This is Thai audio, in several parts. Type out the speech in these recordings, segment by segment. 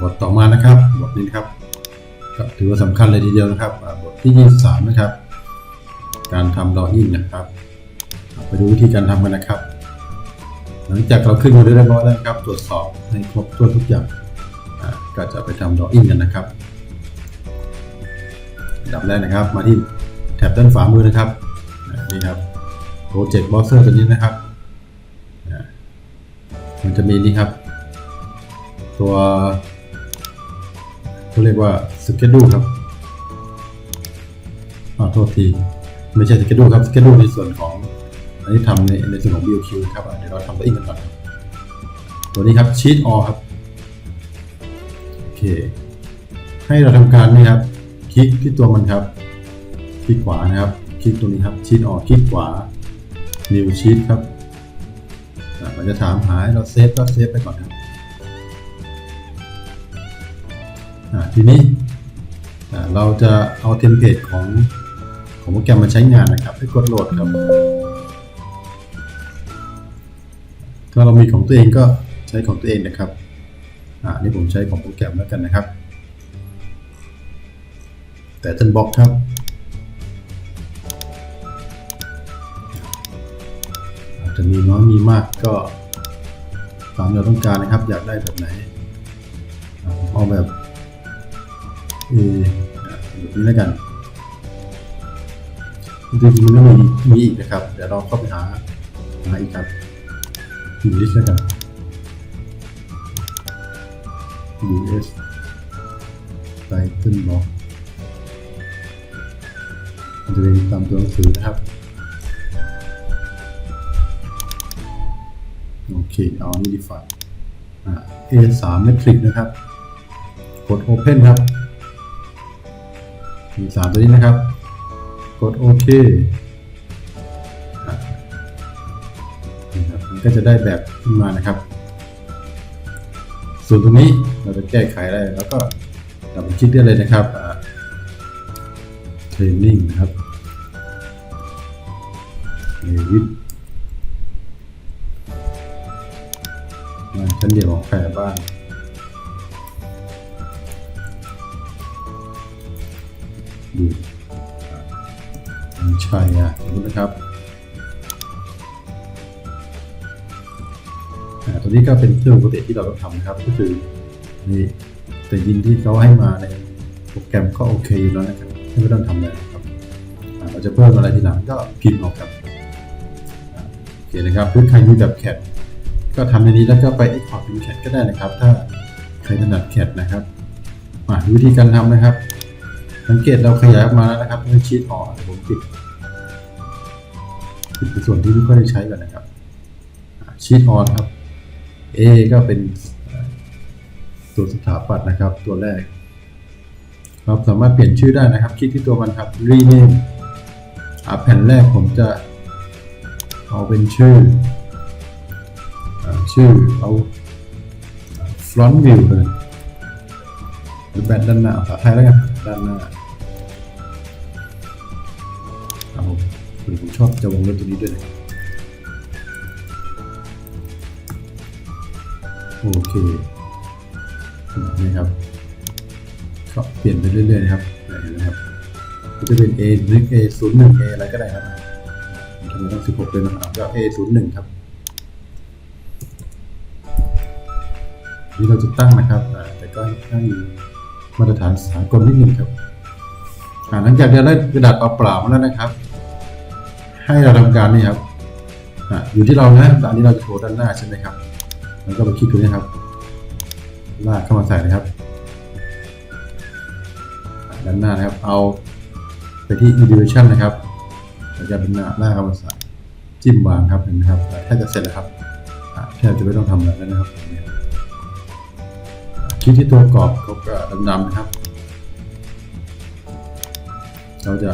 บทต่อมานะครับบทนี้นะครับก็ถือว่าสำคัญเลยทีเดียวนะครับบทที่ 23 นะครับ การทำลออินนะครับไปดูวิธีการทำกันนะครับ หลังจากเราขึ้นมาเรียบร้อยแล้วนะครับ ตรวจสอบให้ครบถ้วนทุกอย่างก็จะไปทำลออินกันนะครับดับแรกนะครับ มาที่แท็บด้านขวามือนะครับนี่ครับโปรเจกต์บอสเซอร์ตัวนี้นะครับมันจะมีนี่ครับ ตัวเขาเรียกว่าสเกดูครับอ่าโทษที ไม่ใช่สเกดูครับสเกดูในส่วนของอันนี้ทำในในส่วนของ BQ ครับเดี๋ยวเราทำตัวอินกันก่อนตัวนี้ครับชีตออครับโอเคให้เราทำการนี่ครับ คลิกที่ตัวมันครับคลิกขวานะครับ คลิกตรงนี้ครับชีตออคลิกขวา new sheet ครับมันจะถามหาให้เราเซฟก็เซฟไปก่อนครับ ทีนี้เราจะเอาเทมเพลตของของโปรแกรมมาใช้งานนะครับให้กดโหลดครับถ้าเรามีของตัวเองก็ใช้ของตัวเองนะครับอ่านี่ผมใช้ของโปรแกรมแล้วกันนะครับ แต่ทันบล็อกครับอาจจะมีน้อยมีมากก็ตามเราต้องการนะครับ อยากได้แบบไหนอ่าผมเอาแบบ เออแบบนี้แล้วกันจริงๆมันก็มีมีอีกนะครับ เดี๋ยวเราเข้าไปหาหาอีกครับอยู่ลิสต์แล้วกัน US title block มันจะเป็นตามตัวหนังสือนะครับ โอเค เอานนี้ดีฝ่าอ่า A3 metric นะครับ กด Open ครับ สามตัวนี้นะครับ กดโอเคอะครับมันก็จะได้แบบขึ้นมานะครับ ส่วนตรงนี้เราจะแก้ไขได้แล้วก็ดับคลิกได้เลยนะครับเทรนนิ่งนะครับเอวิทงานชั้นเดียวของใครบ้าง ดูมันใช่อะสมมตินะครับอ่าตัวนี้ก็เป็นเครื่องปกติที่เราต้องทำนะครับ ก็คือนี่แต่ยินที่เขาให้มาในโปรแกรมก็โอเคอยู่แล้วนะครับไม่ต้องทำอะไรครับเราจะเพิ่มอะไรทีหลังก็พิมพ์เอาครับโอเคนะครับพื้นใครมีแบบแคดก็ทำในนี้แล้วก็ไป export เป็นแคดก็ได้นะครับ ถ้าใครถนัดแคดนะครับอ่าวิธีการทำนะครับ สังเกตเราขยายออกมาแล้วนะครับเมื่อชีตออกผมปิดปิดในส่วนที่ไม่ค่อยได้ใช้กันนะครับชีตออนครับ A ก็เป็นตัวสถาปัตย์นะครับ ตัวแรก เราสามารถเปลี่ยนชื่อได้นะครับ คลิกที่ตัวมันครับ rename อาแผ่นแรกผมจะเอาเป็นชื่ออชื่อเอา front view เลยหรือแบนด้านหน้าภาษาไทยแล้วกันด้านหน้า ผมผมชอบจะวงเล็บตัวนี้ด้วยนะโอเคนี่ครับก็เปลี่ยนไปเรื่อยๆนะครับเห็นไหมครับก็จะเป็น A 1 A 0 1 A อะไรก็ได้ครับทำไมต้อง16เลยนะครับก็ A 0 1ครับนี่เราจะตั้งนะครับแต่ก็ให้มาตรฐานสากลนิดนึงครับหลังจากที่เราได้กระดาษเปล่าๆมาแล้วนะครับ ให้เราทำการนี่ครับอยู่ที่เรานะอันนี้เราจะโชว์ด้านหน้าใช่ไหมครับแล้วก็ไปคลิกตรงนี้ครับ ลากเข้ามาใส่นะครับ ด้านหน้านะครับ เอาไปที่ elevation นะครับแล้วจะเป็นหน้าลากเข้ามาใส่จิ้มวางครับเห็นไหมครับแค่จะเสร็จแล้วครับอ่าแทบจะไม่ต้องทำอะไรแล้วนะครับคลิกที่ตัวกรอบเขาก็ดำๆนะครับ เราจะ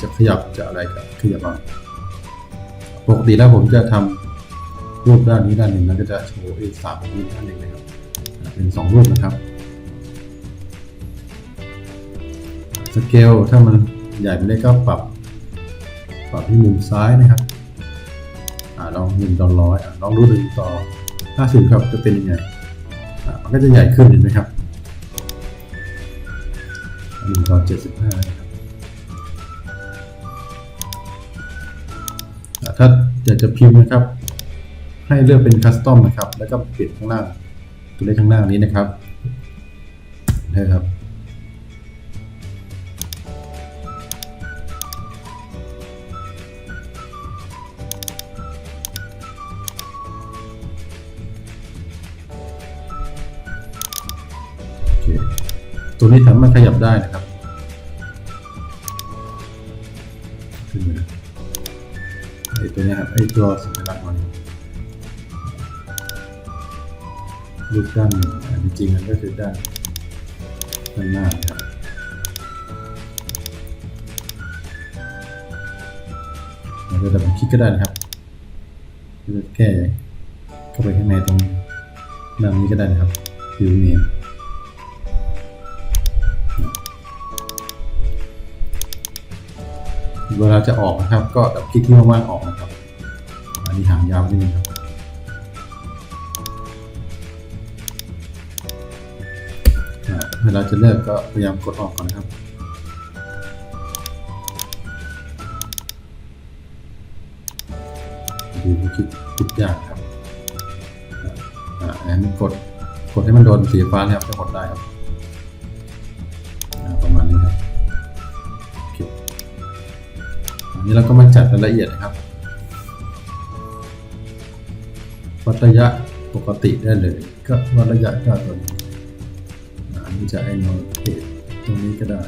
จะขยับจะอะไรกับขยับเอา ปกติแล้วผมจะทำรูปด้านนี้ด้านหนึ่งแล้วก็จะโชว์อีกสามนี้ด้านหนึ่งนะครับ เป็นสองรูปนะครับสเกลถ้ามันใหญ่ไม่ได้ก็ปรับ ปรับที่มุมซ้ายนะครับอลองหนึ่งต่อร้อยลองดูหนึ่งต่อห้าสิบครับจะเป็นยังไงมันก็จะใหญ่ขึ้นเห็นไหมครับหนึ่งต่อเจ็ดสิบห้านะครับ ถ้าอยากจะพิมพ์นะครับ ให้เลือกเป็นคัสตอมนะครับ แล้วก็ปิดข้างล่างตัวเลขข้างล่างนี้นะครับนะครับตัวนี้สามารถขยับได้นะครับ ไอตัวเนี้ยครับไอตัวสัญลักษณ์มันรูปด้านหนึ่งจริงมันก็คือด้านด้านหน้านะครับเราจะดับบคลิกก็ได้นะครับจะแก้เข้าไปข้างในตรงด้านนี้ก็ได้นะครับ view name เวลาจะออกนะครับ ก็ดับคลิกที่ว่างๆออกนะครับ อันนี้หางยาวนิดนึงครับอ่าเวลาจะเลิกก็พยายามกดออกก่อนนะครับดูคลิกทุกอย่างครับอันนี้กดกดให้มันโดนสีฟ้าเนี่ยครับจะกดได้ครับประมาณนี้ครับอันนี้เราก็มาจัดรายละเอียดนะครับ ระยะปกติได้เลย ก็วัดระยะก็ตัวนี้อันนี้จะไอ้โนเทตรงนี้ก็ได้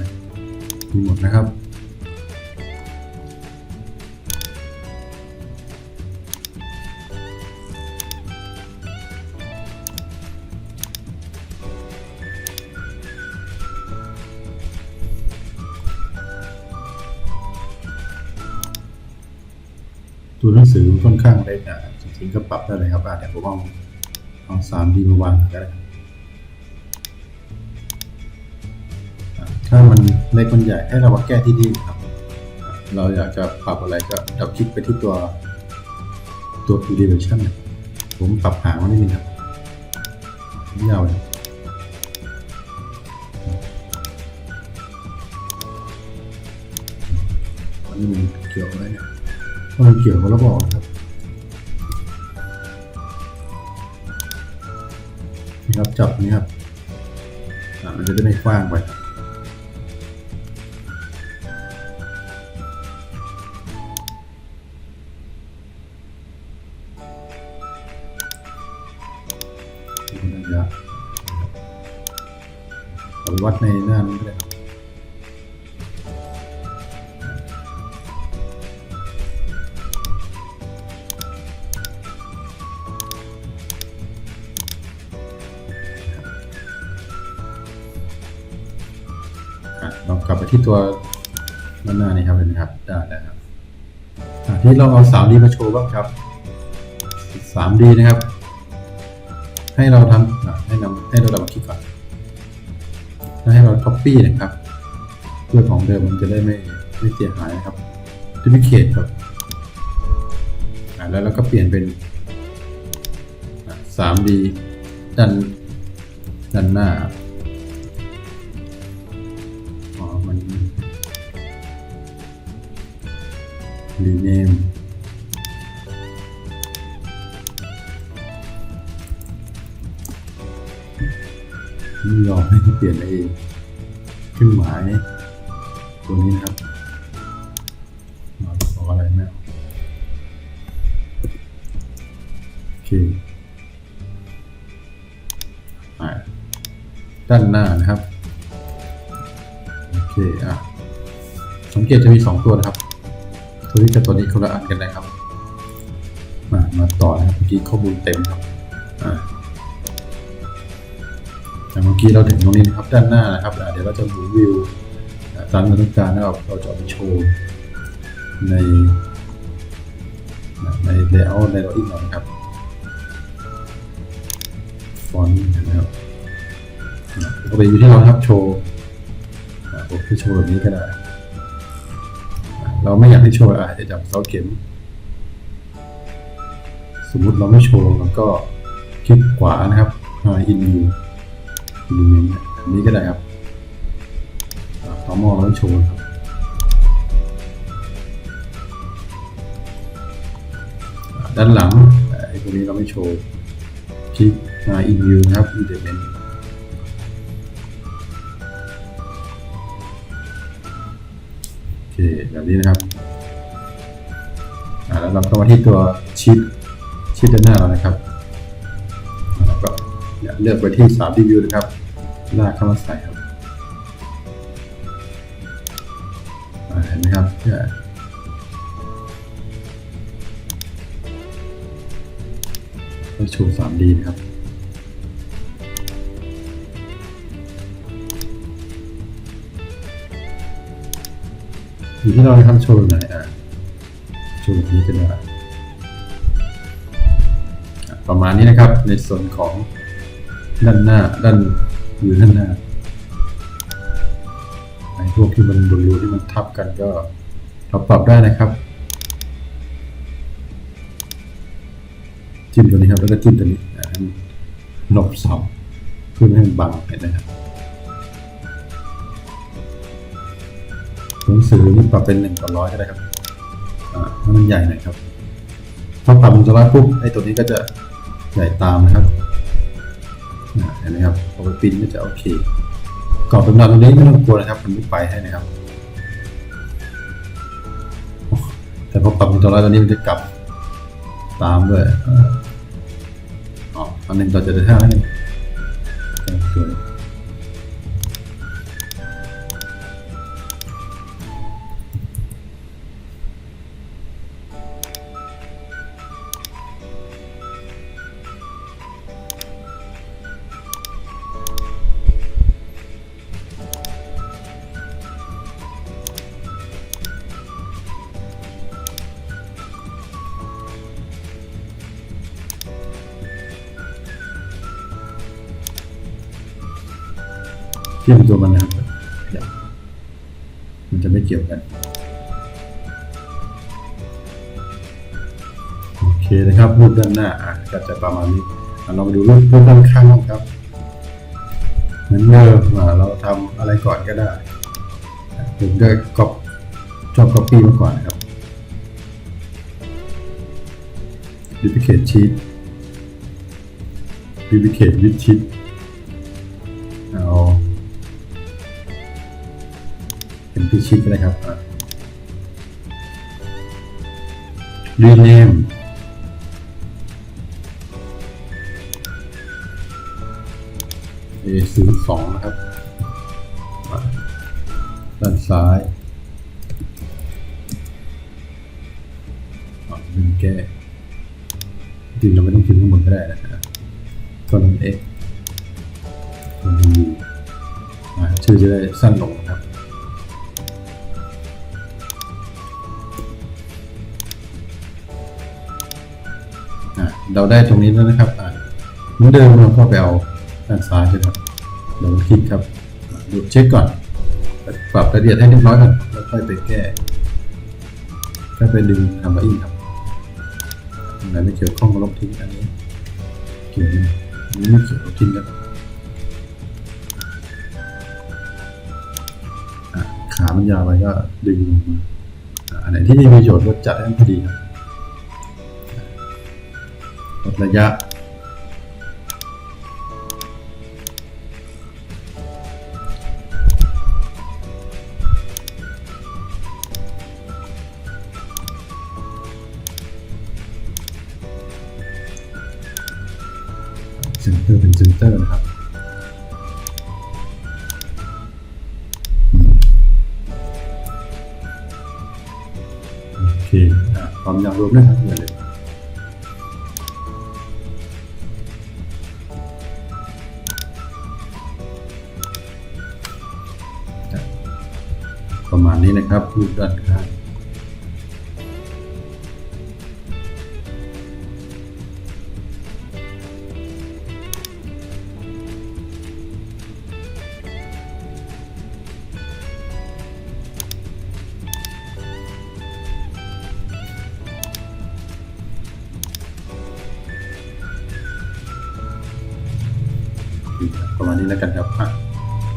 มีหมดนะครับตัวหนังสือค่อนข้างเล็กอะจ ริงๆก็ปรับได้เลยครับอาจจะผมเอาเอาสามดีมาวางก็ได้ถ้ามันเล็กมันใหญ่ให้เรามาแก้ที่นี่ครับ เราอยากจะปรับอะไรก็ดับคลิกไปที่ตัวตัว elevation เนี่ยผมปรับหางมันนิดนึงครับไม่ยาวเลยอันนี้มันเกี่ยวอะไรเนี่ยมันเกี่ยวกับระบอกนะครับ ครับจับนี้ครับมันจะได้ไม่กว้างไปวัดในหน้านี้ก็ได้ ที่ตัวด้านหน้านี่ครับเห็นไหมครับได้แล้วครับที่เราเอา 3D มาโชว์บ้างครับ 3D นะครับ ให้เราทำให้นำให้เราดับคลิกก่อนแล้วให้เรา copy นะครับเพื่อของเดิมมันจะได้ไม่ไม่เสียหายนะครับ duplicate ครับแล้วเราก็เปลี่ยนเป็น 3D ด้านด้านหน้าอ๋อ rename ไม่ยอมให้เปลี่ยนไอ้เครื่องหมาย ตัวนี้นะครับมาขออะไรไม่เอาโอเคด้านหน้านะครับ โอเคอะสังเกตจะมีสองตัวนะครับ ตัวนี้กับตัวนี้คนละอันกันนะครับ มามาต่อนะครับเมื่อกี้ข้อมูลเต็มครับอ่าแต่เมื่อกี้เราถึงตรงนี้นะครับด้านหน้านะครับเดี๋ยวเราจะหมุนวิวอะตามที่เราต้องการนะครับเราจะเอาไปโชว์ในในเลเยอร์ในเราอีกหน่อยครับฟอนต์นะครับอะก็ไปอยู่ที่เราครับโชว์ผมจะโชว์แบบนี้ก็ได้ เราไม่อยากให้โชว์อาจจะจับเสาเข็ม สมมุติเราไม่โชว์เราก็คลิกขวานะครับ High in View ดูเมนต์อันนี้ก็ได้ครับต่อมอแล้โชว์ครับด้านหลังไอ้ตรงนี้เราไม่โชว์คลิกมาอีวิวนะครับอีเดเมน เคแบบนี้นะครับแล้วเราก็มาที่ตัวชีตชีตด้านหน้าเรานะครับแล้วก็เลือกไปที่3 review นะครับลากเข้ามาใส่ครับเห็นไหมครับเนี่ยก็โชว์ 3D นะครับ อยู่ที่เราจะทำโชว์แบบไหนอะโชว์แบบนี้ก็ได้ประมาณนี้นะครับ ในส่วนของด้านหน้าด้านอยู่ด้านหน้าไอ้พวกที่มันบรูที่มันทับกันก็เราปรับได้นะครับ จิ้มตัวนี้ครับแล้วก็จิ้มตัวนี้อะให้มันบเสาเพื่อให้มันบังเห็นนะครับ หนังสือนี่ปรับเป็นหนึ่งต่อร้อยก็ได้ครับอ่าให้มันใหญ่หน่อยครับพอปรับหนึ่งต่อร้อยปุ๊บไอ้ตัวนี้ก็จะใหญ่ตามนะครับเห็นไหมครับพอไปปริ้นก็จะโอเคกรอบเป็นแบบนี้ไม่ต้องกลัวนะครับมันไม่ไปให้นะครับ แต่พอปรับหนึ่งต่อร้อยตัวนี้มันจะกลับตามด้วยอ๋ออันหนึ่งต่อเจ็ดห้าหนึ่งสวย ที่เป็นตัวมันนะครับมันจะไม่เกี่ยวกัน โอเคนะครับรูปด้านหน้าอะก็จะประมาณนี้เรามาดูรูปรูปด้านข้างครับเหมือนเดิมเราทำอะไรก่อนก็ได้ผมจะก๊อปชอบ copy มาก่อนนะครับ duplicate sheet duplicate with sheet พิชิตก็ได้ครับอะ rename เอศูนย์สองนะครับ ด้านซ้ายอะดึงแก้จริงเราไม่ต้องพิมพ์ข้างบนก็ได้นะฮะก็ลง X ลง U อะชื่อจะได้สั้นลง เราได้ตรงนี้แล้วนะครับเหมือนเดิมเราก็ไปเอาด้านซ้ายใช่ไหมครับเราคลิกครับดูเช็คก่อน ปรับรายละเอียดให้เรียบร้อยก่อนแล้วค่อยไปแก้ค่อยไปดึงทำมาอีกครับอันไหนไม่เกี่ยวข้องก็ลบทิ้งอันนี้เกี่ยวอันนี้ไม่เกี่ยวลบทิ้งครับขามันยาวไปก็ดึงลงมาอันไหนที่มีประโยชน์ก็จัดให้มันพอดีครับ ลดระยะเซนเตอร์เป็นเซนเตอร์นะครับโอเคความยาวรวมด้วยครับอย่าลืม ครับรูปด้านข้างประมาณนี้แล้วกันครับ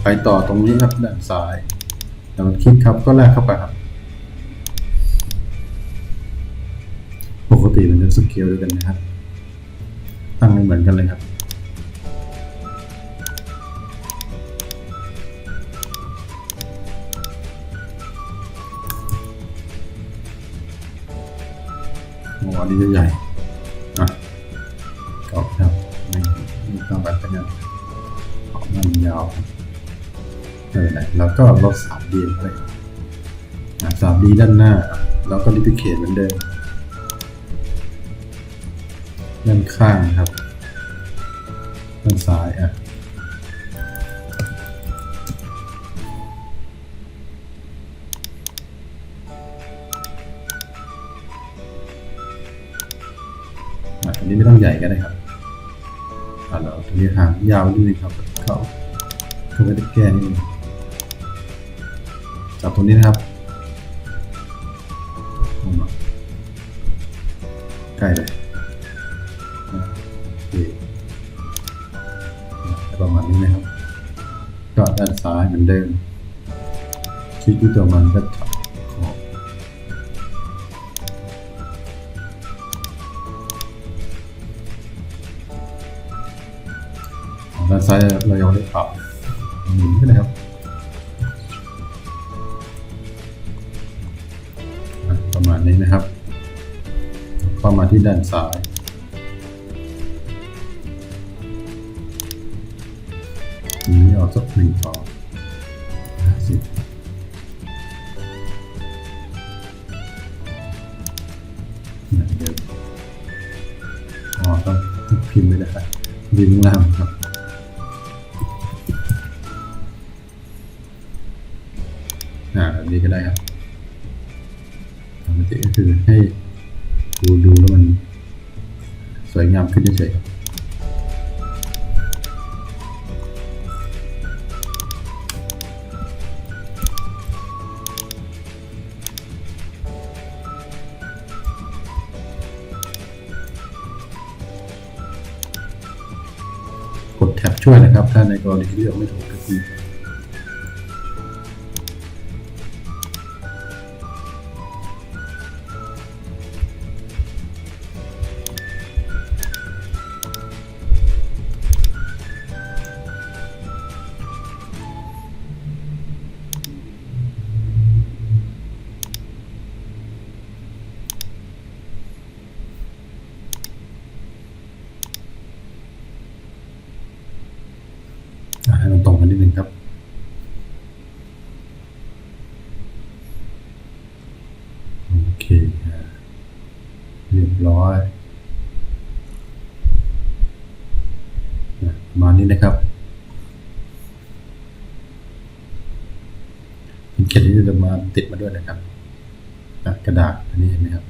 ไปต่อตรงนี้ครับด้านซ้าย แล้วคลิกครับก็แลกเข้าไปครับ ปกติมันจะสเกลด้วยกันนะครับ ตั้งไม่เหมือนกันเลยครับโอ้อันนี้จะใหญ่อะกรอบครับไม่ต้องแบบนั้นขอบมันยาว เออไหนแล้วก็ลดสามดีไปอะสามดีด้านหน้า แล้วก็ลิพิเคทเหมือนเดิมด้านข้างครับด้านซ้ายอะอันนี้ไม่ต้องใหญ่ก็ได้ครับอะเราตรงนี้หางยาวนิดนึงครับเขาเขาไม่ได้แก้นิดนึง จับตรงนี้นะครับใกล้เลยประมาณนี้นะครับก็ด้านซ้ายเหมือนเดิมคลิกที่ตัวมันก็ขอบของด้านซ้ายเรายังไม่ได้ปรับ ด้านซ้าย นี้เอาสักหนึ่งต่อห้าสิบอย่างเดิมอ๋อต้อต้องพิมพ์ไม่ได้พิมพ์ข้างล่างครับอ่าแบบนี้ก็ได้ครับปกติก็คือให้ ดูดูแล้วมัน สวยงามขึ้นเฉยๆกดแท็บช่วยนะครับ ถ้าในกรณีที่เลือกไม่ถูกก็คืออ่ นี้นะครับเป็นเขียนที่จะมาติดมาด้วยนะครับ กระดาษอันนี้เห็นไหมครับ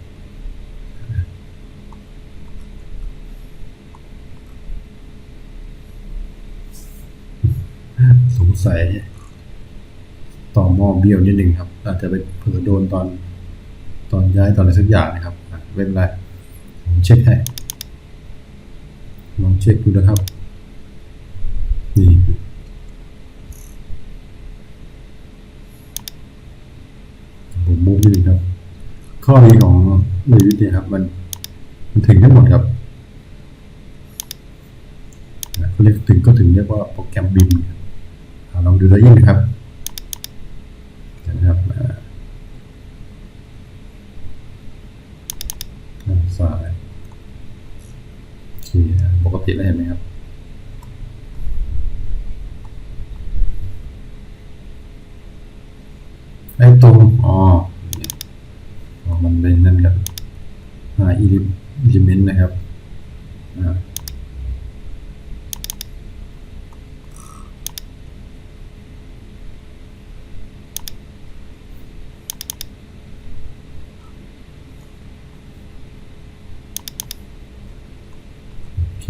สงสัยต่อหม้อเบี้ยวนิดนึงครับ อาจจะไปเผื่อโดนตอนตอนย้ายตอนอะไรสักอย่างนะครับเป็นไรผมเช็คให้ลองเช็คดูนะครับ นี่ผมมุกนิดนึงครับ ข้อดีของในวิทย์เนี่ยครับ มัน มันถึงทั้งหมดครับเขาเรียกถึงก็ถึงเรียกว่าโปรแกรมบิมครับอ่าลองดูตัวยิ่งนะครับเห็นะครับอ่ายโอเคปกติแล้เห็นไหมครับ ไอตัวอ๋อมันเป็นนั่นกันอ่าอิลิเมนต์นะครับอ่า โอเค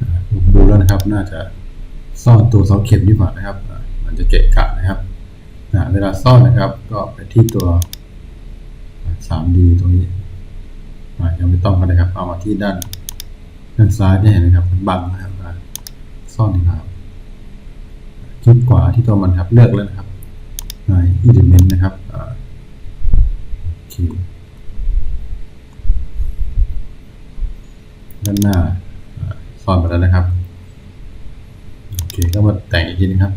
อ่าผมดูแล้วับน่าจะซ่อนตัวเสาเข็มดีกว่านะครับ มันจะเกะกะนะครับเวลาซ่อนนะครับ ก็ไปที่ตัว 3D ตรงนี้ยังไม่ต้องก็ได้ครับ เอามาที่ด้านด้านซ้ายเนี่เห็นไหมครับ มันบังนะครับซ่อนดีกว่าครับคลิกขวาที่ตัวมันครับเลือกแล้วนะครับใน element นะครับโอเคด้านหน้าซ่อนไปแล้วนะครับ เคก็มาแต่งอีกทีนึงครับ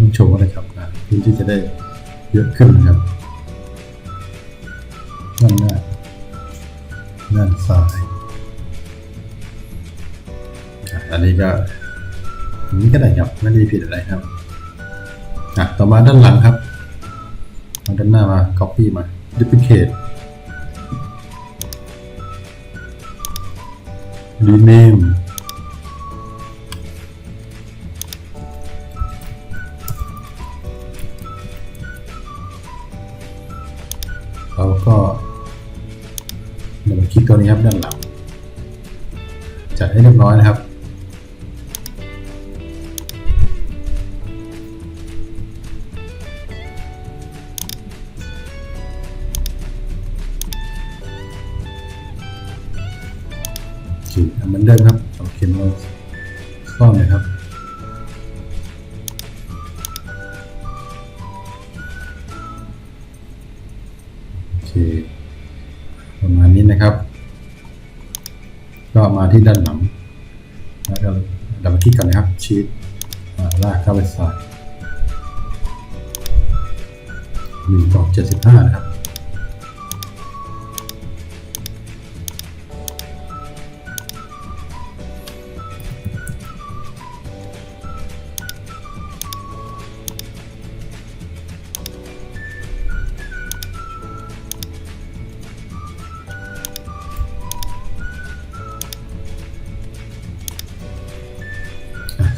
ต้องโชว์นะครับอะพื้นที่จะได้เยอะขึ้นนะครับด้านหน้าด้านซ้ายอันนี้ก็อันนี้ก็ได้ครับไม่ได้ผิดอะไรครับอะต่อมาด้านหลังครับเอาด้านหน้ามา copy มา duplicate rename เคอะเหมือนเดิมครับเอาเข็มเราซ่อนเลยครับโอเคประมาณนี้นะครับ ก็มาที่ด้านหลังแล้วก็ดับเบิลคลิกกันนะครับชีตลากเข้าไปใส่หนึ่งต่อเจ็ดสิบห้านะครับ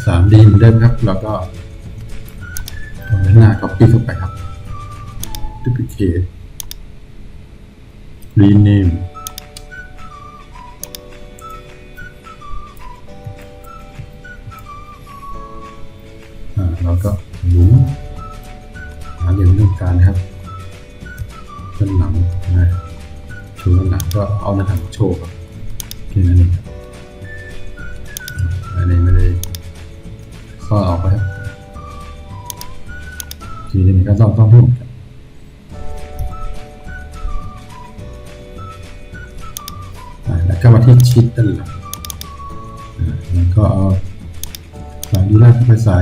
สามดีเหมือนเดิมครับ แล้วก็ตรงด้านหน้า copy เข้าไปครับ duplicate rename ชิดด้านหลังแล้วก็เอาสายดีลาเข้าไปใส่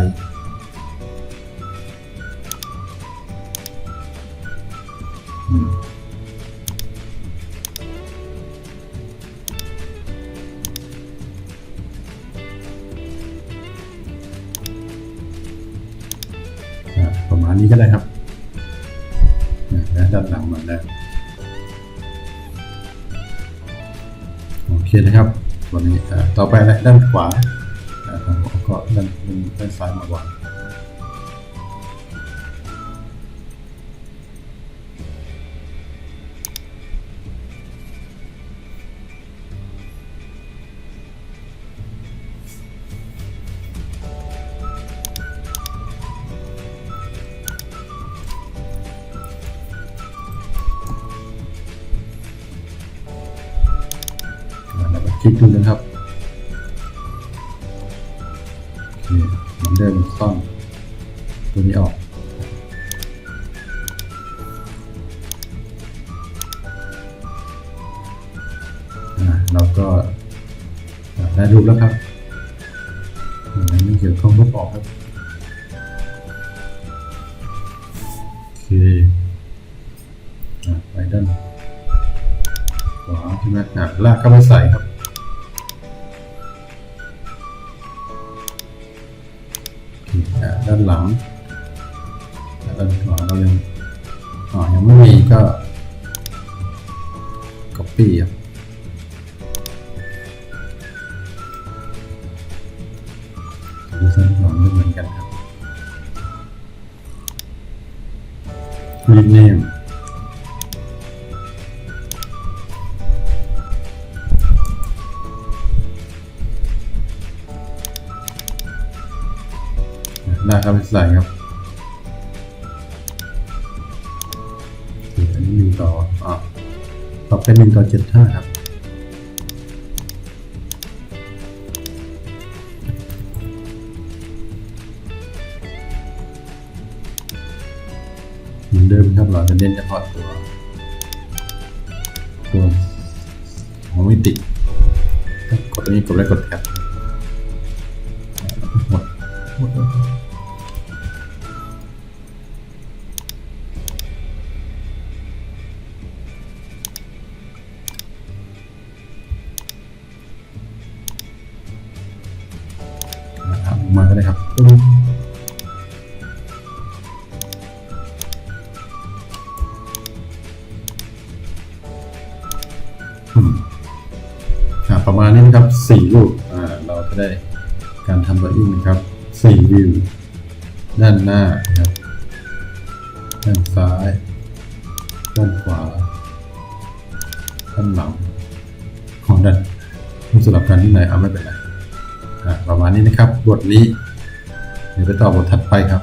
ต่อไปนะด้านขวาอ่าก็ด้านด้านด้านซ้ายมาวางแล้วก็คลิกดูนะครับ เหมือนเดิมซ่อนตัวนี้ออกอ่าเราก็ได้รูปแล้วครับอันนี้ไม่เกี่ยวข้องลบออกครับโอเคอ่าไปด้านขวาใช่ไหมอะลากเข้าไปใส่ กันครับ rename ลากเข้าไปใส่ครับอันนี้หนึ่งต่ออะปรับเป็นหนึ่งต่อเจ็ดห้าครับ เล่นเฉพาะตัวตัวของมิติดกดตรงนี้กดแล้วกดแท็บหมด เราจะได้การทำตัวอินนะครับสี่วิวด้านหน้านะครับด้านซ้าย ด้านขวา ด้านหลัง ของด้านสำหรับการที่ไหนเอาไม่เป็นไรอ่าประมาณนี้นะครับ บทนี้ เดี๋ยวไปต่อบทถัดไปครับ